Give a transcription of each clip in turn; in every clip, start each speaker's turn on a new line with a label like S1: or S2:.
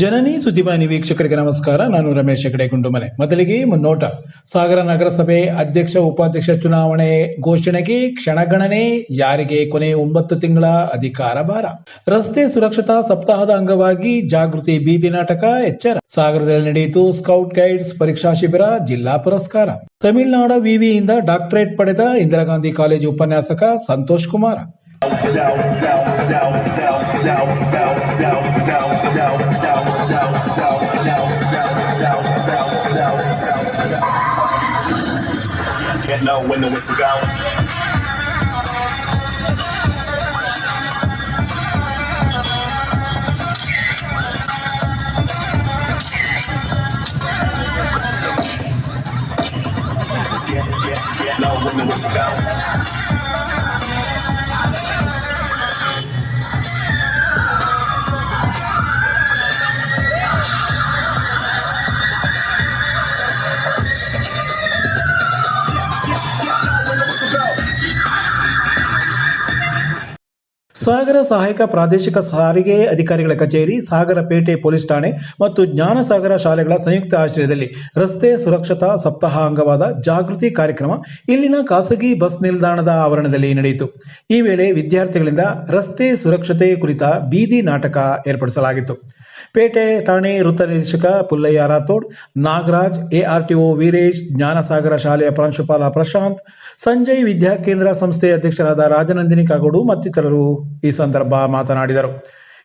S1: ಜನನಿ ಸುದ್ದಿವಾಹಿನಿ ವೀಕ್ಷಕರಿಗೆ ನಮಸ್ಕಾರ ನಾನು ರಮೇಶ್ ಹೆಗಡೆ ಗುಂಡುಮನೆ ಮೊದಲಿಗೆ ಮುನ್ನೋಟ ಸಾಗರ ನಗರಸಭೆ ಅಧ್ಯಕ್ಷ ಉಪಾಧ್ಯಕ್ಷ ಚುನಾವಣೆ ಘೋಷಣೆಗೆ ಕ್ಷಣಗಣನೆ ಯಾರಿಗೆ ಕೊನೆ ಒಂಬತ್ತು ತಿಂಗಳ ಅಧಿಕಾರ ಭಾರ ರಸ್ತೆ ಸುರಕ್ಷತಾ ಸಪ್ತಾಹದ ಅಂಗವಾಗಿ ಜಾಗೃತಿ ಬೀದಿ ನಾಟಕ ಎಚ್ಚರ ಸಾಗರದಲ್ಲಿ ನಡೆಯಿತು ಸ್ಕೌಟ್ ಗೈಡ್ಸ್ ಪರೀಕ್ಷಾ ಶಿಬಿರ ಜಿಲ್ಲಾ ಪುರಸ್ಕಾರ ತಮಿಳುನಾಡು ವಿವಿಯಿಂದ ಡಾಕ್ಟರೇಟ್ ಪಡೆದ ಇಂದಿರಾ ಗಾಂಧಿ ಕಾಲೇಜು ಉಪನ್ಯಾಸಕ Santosh Kumar window with cigar. ಸಾಗರ ಸಹಾಯಕ ಪ್ರಾದೇಶಿಕ ಸಾರಿಗೆ ಅಧಿಕಾರಿಗಳ ಕಚೇರಿ ಸಾಗರಪೇಟೆ ಪೊಲೀಸ್ ಠಾಣೆ ಮತ್ತು ಜ್ಞಾನಸಾಗರ ಶಾಲೆಗಳ ಸಂಯುಕ್ತ ಆಶ್ರಯದಲ್ಲಿ ರಸ್ತೆ ಸುರಕ್ಷತಾ ಸಪ್ತಾಹ ಅಂಗವಾದ ಜಾಗೃತಿ ಕಾರ್ಯಕ್ರಮ ಇಲ್ಲಿನ ಖಾಸಗಿ ಬಸ್ ನಿಲ್ದಾಣದ ಆವರಣದಲ್ಲಿ ನಡೆಯಿತು ಈ ವೇಳೆ ವಿದ್ಯಾರ್ಥಿಗಳಿಂದ ರಸ್ತೆ ಸುರಕ್ಷತೆ ಕುರಿತ ಬೀದಿ ನಾಟಕ ಏರ್ಪಡಿಸಲಾಗಿತ್ತು ಪೇಟೆ ಠಾಣೆ ವೃತ್ತ ನಿರೀಕ್ಷಕ ಪುಲ್ಲಯ್ಯ ರಾಥೋಡ್ ನಾಗರಾಜ್ ಎಆರ್ಟಿಒ ವೀರೇಶ್ ಜ್ಞಾನಸಾಗರ ಶಾಲೆಯ ಪ್ರಾಂಶುಪಾಲ ಪ್ರಶಾಂತ್ ಸಂಜಯ್ ವಿದ್ಯಾ ಕೇಂದ್ರ ಸಂಸ್ಥೆಯ ಅಧ್ಯಕ್ಷರಾದ ರಾಜನಂದಿನಿ ಕಾಗೋಡು ಮತ್ತಿತರರು ಈ ಸಂದರ್ಭ ಮಾತನಾಡಿದರು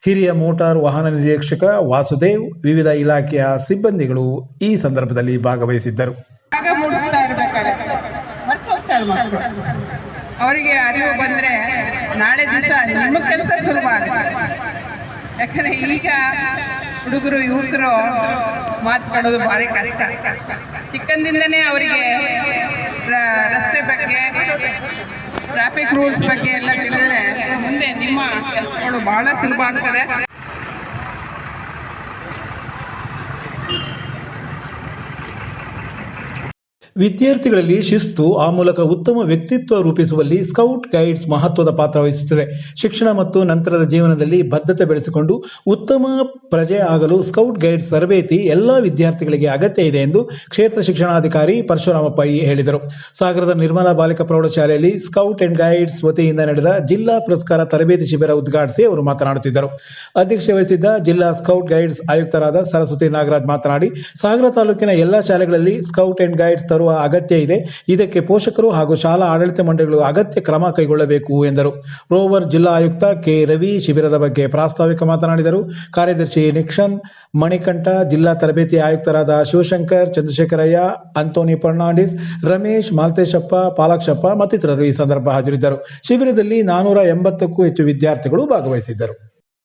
S1: ಹಿರಿಯ ಮೋಟಾರ್ ವಾಹನ ನಿರೀಕ್ಷಕ ವಾಸುದೇವ್ ವಿವಿಧ ಇಲಾಖೆಯ ಸಿಬ್ಬಂದಿಗಳು ಈ ಸಂದರ್ಭದಲ್ಲಿ ಭಾಗವಹಿಸಿದ್ದರು ಅವರಿಗೆ ಅರಿವು ಬಂದ್ರೆ ನಾಳೆ ದಿವಸ ನಿಮ್ಮ ಕೆಲಸ ಸುಲಭ ಯಾಕಂದ್ರೆ ಈಗ ಹುಡುಗರು ಯುವಕರು ಮಾತಾಡೋದು ಭಾರಿ ಕಷ್ಟ ಚಿಕ್ಕಂದಿಂದನೇ ಅವರಿಗೆ ರಸ್ತೆ ಬಗ್ಗೆ ಟ್ರಾಫಿಕ್ ರೂಲ್ಸ್ ಬಗ್ಗೆ ಎಲ್ಲ ತಿಳಿದ್ರೆ ಮುಂದೆ ನಿಮ್ಮ ಕೆಲಸಗಳು ಬಹಳ ಸುಲಭ ಆಗ್ತದೆ ವಿದ್ಯಾರ್ಥಿಗಳಲ್ಲಿ ಶಿಸ್ತು ಆ ಮೂಲಕ ಉತ್ತಮ ವ್ಯಕ್ತಿತ್ವ ರೂಪಿಸುವಲ್ಲಿ ಸ್ಕೌಟ್ ಗೈಡ್ಸ್ ಮಹತ್ವದ ಪಾತ್ರ ವಹಿಸುತ್ತದೆ ಶಿಕ್ಷಣ ಮತ್ತು ನಂತರದ ಜೀವನದಲ್ಲಿ ಬದ್ಧತೆ ಬೆಳೆಸಿಕೊಂಡು ಉತ್ತಮ ಪ್ರಜೆ ಆಗಲು ಸ್ಕೌಟ್ ಗೈಡ್ಸ್ ತರಬೇತಿ ಎಲ್ಲ ವಿದ್ಯಾರ್ಥಿಗಳಿಗೆ ಅಗತ್ಯ ಇದೆ ಎಂದು ಕ್ಷೇತ್ರ ಶಿಕ್ಷಣಾಧಿಕಾರಿ ಪರಶುರಾಮಪ್ಪ ಹೇಳಿದರು ಸಾಗರದ ನಿರ್ಮಲಾ ಬಾಲಿಕ ಪ್ರೌಢಶಾಲೆಯಲ್ಲಿ ಸ್ಕೌಟ್ ಅಂಡ್ ಗೈಡ್ಸ್ ವತಿಯಿಂದ ನಡೆದ ಜಿಲ್ಲಾ ಪುರಸ್ಕಾರ ತರಬೇತಿ ಶಿಬಿರ ಉದ್ಘಾಟಿಸಿ ಅವರು ಮಾತನಾಡುತ್ತಿದ್ದರು ಅಧ್ಯಕ್ಷತೆ ವಹಿಸಿದ್ದ ಜಿಲ್ಲಾ ಸ್ಕೌಟ್ ಗೈಡ್ಸ್ ಆಯುಕ್ತರಾದ ಸರಸ್ವತಿ ನಾಗರಾಜ್ ಮಾತನಾಡಿ ಸಾಗರ ತಾಲೂಕಿನ ಎಲ್ಲಾ ಶಾಲೆಗಳಲ್ಲಿ ಸ್ಕೌಟ್ ಅಂಡ್ ಗೈಡ್ಸ್ ತರುವ ಅಗತ್ಯ ಇದೆ ಇದಕ್ಕೆ ಪೋಷಕರು ಹಾಗೂ ಶಾಲಾ ಆಡಳಿತ ಮಂಡಳಿಗಳು ಅಗತ್ಯ ಕ್ರಮ ಕೈಗೊಳ್ಳಬೇಕು ಎಂದರು ರೋವರ್ ಜಿಲ್ಲಾ ಆಯುಕ್ತ ಕೆ ರವಿ ಶಿಬಿರದ ಬಗ್ಗೆ ಪ್ರಾಸ್ತಾವಿಕ ಮಾತನಾಡಿದರು ಕಾರ್ಯದರ್ಶಿ ನಿಕ್ಷನ್ ಮಣಿಕಂಠ ಜಿಲ್ಲಾ ತರಬೇತಿ ಆಯುಕ್ತರಾದ ಶಿವಶಂಕರ್ ಚಂದ್ರಶೇಖರಯ್ಯ ಅಂತೋನಿ ಫರ್ನಾಂಡಿಸ್ ರಮೇಶ್ ಮಾಲ್ತೇಶಪ್ಪ ಪಾಲಾಕ್ಷಪ್ಪ ಮತ್ತಿತರರು ಈ ಸಂದರ್ಭ ಹಾಜರಿದ್ದರು ಶಿಬಿರದಲ್ಲಿ ನಾನೂರ ಎಂಬತ್ತಕ್ಕೂ ಹೆಚ್ಚು ವಿದ್ಯಾರ್ಥಿಗಳು ಭಾಗವಹಿಸಿದ್ದರು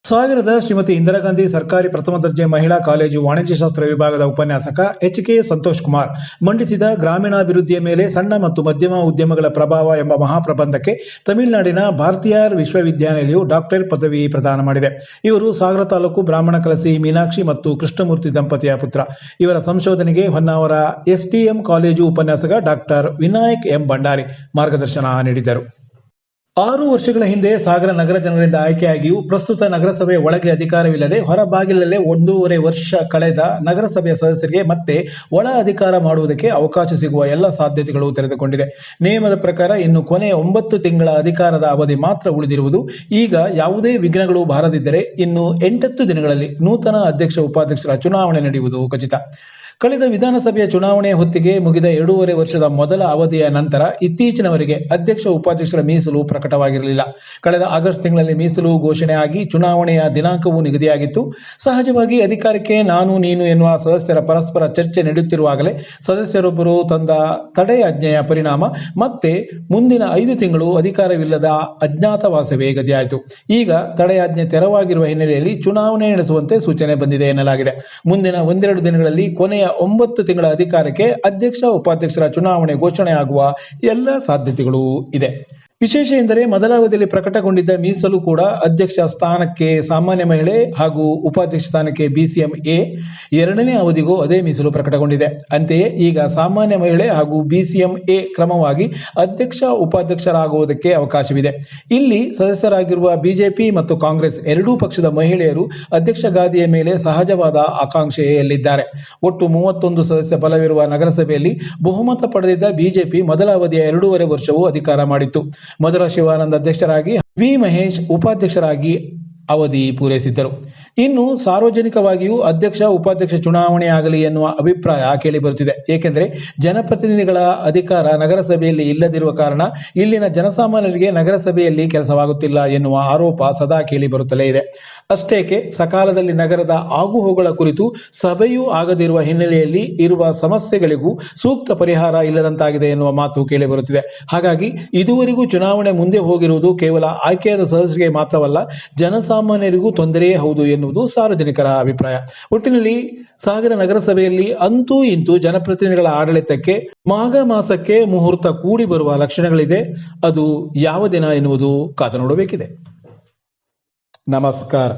S1: ಸಾಗರದ ಶ್ರೀಮತಿ ಇಂದಿರಾಗಾಂಧಿ ಸರ್ಕಾರಿ ಪ್ರಥಮ ದರ್ಜೆ ಮಹಿಳಾ ಕಾಲೇಜು ವಾಣಿಜ್ಯಶಾಸ್ತ್ರ ವಿಭಾಗದ ಉಪನ್ಯಾಸಕ ಎಚ್ ಕೆ ಸಂತೋಷ್ ಕುಮಾರ್ ಮಂಡಿಸಿದ ಗ್ರಾಮೀಣಾಭಿವೃದ್ಧಿಯ ಮೇಲೆ ಸಣ್ಣ ಮತ್ತು ಮಧ್ಯಮ ಉದ್ಯಮಗಳ ಪ್ರಭಾವ ಎಂಬ ಮಹಾಪ್ರಬಂಧಕ್ಕೆ ತಮಿಳುನಾಡಿನ ಭಾರತೀಯಾರ್ ವಿಶ್ವವಿದ್ಯಾನಿಲಯವು ಡಾಕ್ಟರ್ ಪದವಿ ಪ್ರದಾನ ಮಾಡಿದೆ ಇವರು ಸಾಗರ ತಾಲೂಕು ಬ್ರಾಹ್ಮಣ ಕಲಸಿ ಮೀನಾಕ್ಷಿ ಮತ್ತು ಕೃಷ್ಣಮೂರ್ತಿ ದಂಪತಿಯ ಪುತ್ರ ಇವರ ಸಂಶೋಧನೆಗೆ ಹೊನ್ನಾವರ ಎಸ್ಟಿಎಂ ಕಾಲೇಜು ಉಪನ್ಯಾಸಕ ಡಾಕ್ಟರ್ ವಿನಾಯಕ್ ಎಂ ಭಂಡಾರಿ ಮಾರ್ಗದರ್ಶನ ನೀಡಿದರು ಆರು ವರ್ಷಗಳ ಹಿಂದೆ ಸಾಗರ ನಗರ ಜನರಿಂದ ಆಯ್ಕೆಯಾಗಿಯೂ ಪ್ರಸ್ತುತ ನಗರಸಭೆ ಒಳಗೆ ಅಧಿಕಾರವಿಲ್ಲದೆ ಹೊರಬಾಗಿಲಲ್ಲೇ ಒಂದೂವರೆ ವರ್ಷ ಕಳೆದ ನಗರಸಭೆಯ ಸದಸ್ಯರಿಗೆ ಮತ್ತೆ ಒಳ ಅಧಿಕಾರ ಮಾಡುವುದಕ್ಕೆ ಅವಕಾಶ ಸಿಗುವ ಎಲ್ಲ ಸಾಧ್ಯತೆಗಳು ತೆರೆದುಕೊಂಡಿದೆ ನಿಯಮದ ಪ್ರಕಾರ ಇನ್ನು ಕೊನೆಯ ಒಂಬತ್ತು ತಿಂಗಳ ಅಧಿಕಾರದ ಅವಧಿ ಮಾತ್ರ ಉಳಿದಿರುವುದು ಈಗ ಯಾವುದೇ ವಿಘ್ನಗಳು ಬಾರದಿದ್ದರೆ ಇನ್ನು ಎಂಟತ್ತು ದಿನಗಳಲ್ಲಿ ನೂತನ ಅಧ್ಯಕ್ಷ ಉಪಾಧ್ಯಕ್ಷರ ಚುನಾವಣೆ ನಡೆಯುವುದು ಖಚಿತ ಕಳೆದ ವಿಧಾನಸಭೆಯ ಚುನಾವಣೆ ಹೊತ್ತಿಗೆ ಮುಗಿದ ಎರಡೂವರೆ ವರ್ಷದ ಮೊದಲ ಅವಧಿಯ ನಂತರ ಇತ್ತೀಚಿನವರೆಗೆ ಅಧ್ಯಕ್ಷ ಉಪಾಧ್ಯಕ್ಷರ ಮೀಸಲು ಪ್ರಕಟವಾಗಿರಲಿಲ್ಲ ಕಳೆದ ಆಗಸ್ಟ್ ತಿಂಗಳಲ್ಲಿ ಮೀಸಲು ಘೋಷಣೆ ಆಗಿ ಚುನಾವಣೆಯ ದಿನಾಂಕವೂ ನಿಗದಿಯಾಗಿತ್ತು ಸಹಜವಾಗಿ ಅಧಿಕಾರಕ್ಕೆ ನಾನು ನೀನು ಎನ್ನುವ ಸದಸ್ಯರ ಪರಸ್ಪರ ಚರ್ಚೆ ನಡೆಯುತ್ತಿರುವಾಗಲೇ ಸದಸ್ಯರೊಬ್ಬರು ತಂದ ತಡೆಯಾಜ್ಞೆಯ ಪರಿಣಾಮ ಮತ್ತೆ ಮುಂದಿನ ಐದು ತಿಂಗಳು ಅಧಿಕಾರವಿಲ್ಲದ ಅಜ್ಞಾತವಾಸವೇ ಗತಿಯಾಯಿತು ಈಗ ತಡೆಯಾಜ್ಞೆ ತೆರವಾಗಿರುವ ಹಿನ್ನೆಲೆಯಲ್ಲಿ ಚುನಾವಣೆ ನಡೆಸುವಂತೆ ಸೂಚನೆ ಬಂದಿದೆ ಎನ್ನಲಾಗಿದೆ ಮುಂದಿನ ಒಂದೆರಡು ದಿನಗಳಲ್ಲಿ ಕೊನೆಯ ಒಂಬತ್ತು ತಿಂಗಳ ಅಧಿಕಾರಕ್ಕೆ ಅಧ್ಯಕ್ಷ ಉಪಾಧ್ಯಕ್ಷರ ಚುನಾವಣೆ ಘೋಷಣೆಯಾಗುವ ಎಲ್ಲ ಸಾಧ್ಯತೆಗಳು ಇದೆ ವಿಶೇಷ ಎಂದರೆ ಮೊದಲ ಅವಧಿಯಲ್ಲಿ ಪ್ರಕಟಗೊಂಡಿದ್ದ ಮೀಸಲು ಕೂಡ ಅಧ್ಯಕ್ಷ ಸ್ಥಾನಕ್ಕೆ ಸಾಮಾನ್ಯ ಮಹಿಳೆ ಹಾಗೂ ಉಪಾಧ್ಯಕ್ಷ ಸ್ಥಾನಕ್ಕೆ ಬಿಸಿಎಂ ಎ ಎರಡನೇ ಅವಧಿಗೂ ಅದೇ ಮೀಸಲು ಪ್ರಕಟಗೊಂಡಿದೆ ಅಂತೆಯೇ ಈಗ ಸಾಮಾನ್ಯ ಮಹಿಳೆ ಹಾಗೂ ಬಿಸಿಎಂ ಎ ಕ್ರಮವಾಗಿ ಅಧ್ಯಕ್ಷ ಉಪಾಧ್ಯಕ್ಷರಾಗುವುದಕ್ಕೆ ಅವಕಾಶವಿದೆ ಇಲ್ಲಿ ಸದಸ್ಯರಾಗಿರುವ ಬಿಜೆಪಿ ಮತ್ತು ಕಾಂಗ್ರೆಸ್ ಎರಡೂ ಪಕ್ಷದ ಮಹಿಳೆಯರು ಅಧ್ಯಕ್ಷ ಗಾದಿಯ ಮೇಲೆ ಸಹಜವಾದ ಆಕಾಂಕ್ಷೆಯಲ್ಲಿದ್ದಾರೆ ಒಟ್ಟು ಮೂವತ್ತೊಂದು ಸದಸ್ಯ ಬಲವಿರುವ ನಗರಸಭೆಯಲ್ಲಿ ಬಹುಮತ ಪಡೆದಿದ್ದ ಬಿಜೆಪಿ ಮೊದಲ ಅವಧಿಯ ಎರಡೂವರೆ ವರ್ಷವೂ ಅಧಿಕಾರ ಮಾಡಿತ್ತು ಮಧುರ ಶಿವಾನಂದ ಅಧ್ಯಕ್ಷರಾಗಿ ವಿ ಮಹೇಶ್ ಉಪಾಧ್ಯಕ್ಷರಾಗಿ ಅವಧಿ ಪೂರೈಸಿದ್ದರು ಇನ್ನು ಸಾರ್ವಜನಿಕವಾಗಿಯೂ ಅಧ್ಯಕ್ಷ ಉಪಾಧ್ಯಕ್ಷ ಚುನಾವಣೆ ಆಗಲಿ ಎನ್ನುವ ಅಭಿಪ್ರಾಯ ಕೇಳಿ ಬರುತ್ತಿದೆ ಏಕೆಂದರೆ ಜನಪ್ರತಿನಿಧಿಗಳ ಅಧಿಕಾರ ನಗರಸಭೆಯಲ್ಲಿ ಇಲ್ಲದಿರುವ ಕಾರಣ ಇಲ್ಲಿನ ಜನಸಾಮಾನ್ಯರಿಗೆ ನಗರಸಭೆಯಲ್ಲಿ ಕೆಲಸವಾಗುತ್ತಿಲ್ಲ ಎನ್ನುವ ಆರೋಪ ಸದಾ ಕೇಳಿ ಬರುತ್ತಲೇ ಇದೆ ಅಷ್ಟೇಕೆ ಸಕಾಲದಲ್ಲಿ ನಗರದ ಆಗುಹೋಗುಗಳ ಕುರಿತು ಸಭೆಯೂ ಆಗದಿರುವ ಹಿನ್ನೆಲೆಯಲ್ಲಿ ಇರುವ ಸಮಸ್ಯೆಗಳಿಗೂ ಸೂಕ್ತ ಪರಿಹಾರ ಇಲ್ಲದಂತಾಗಿದೆ ಎನ್ನುವ ಮಾತು ಕೇಳಿ ಬರುತ್ತಿದೆ ಹಾಗಾಗಿ ಇದುವರೆಗೂ ಚುನಾವಣೆ ಮುಂದೆ ಹೋಗಿರುವುದು ಕೇವಲ ಆಯ್ಕೆಯಾದ ಸದಸ್ಯರಿಗೆ ಮಾತ್ರವಲ್ಲ ಜನಸಾಮಾನ್ಯರಿಗೂ ತೊಂದರೆಯೇ ಹೌದು ಎಂದು ಎನ್ನುವುದು ಸಾರ್ವಜನಿಕರ ಅಭಿಪ್ರಾಯ ಒಟ್ಟಿನಲ್ಲಿ ಸಾಗರ ನಗರಸಭೆಯಲ್ಲಿ ಅಂತೂ ಇಂತೂ ಜನಪ್ರತಿನಿಧಿಗಳ ಆಡಳಿತಕ್ಕೆ ಮಾಘ ಮಾಸಕ್ಕೆ ಮುಹೂರ್ತ ಕೂಡಿ ಬರುವ ಲಕ್ಷಣಗಳಿದೆ ಅದು ಯಾವ ದಿನ ಎನ್ನುವುದು ಕಾದು ನೋಡಬೇಕಿದೆ ನಮಸ್ಕಾರ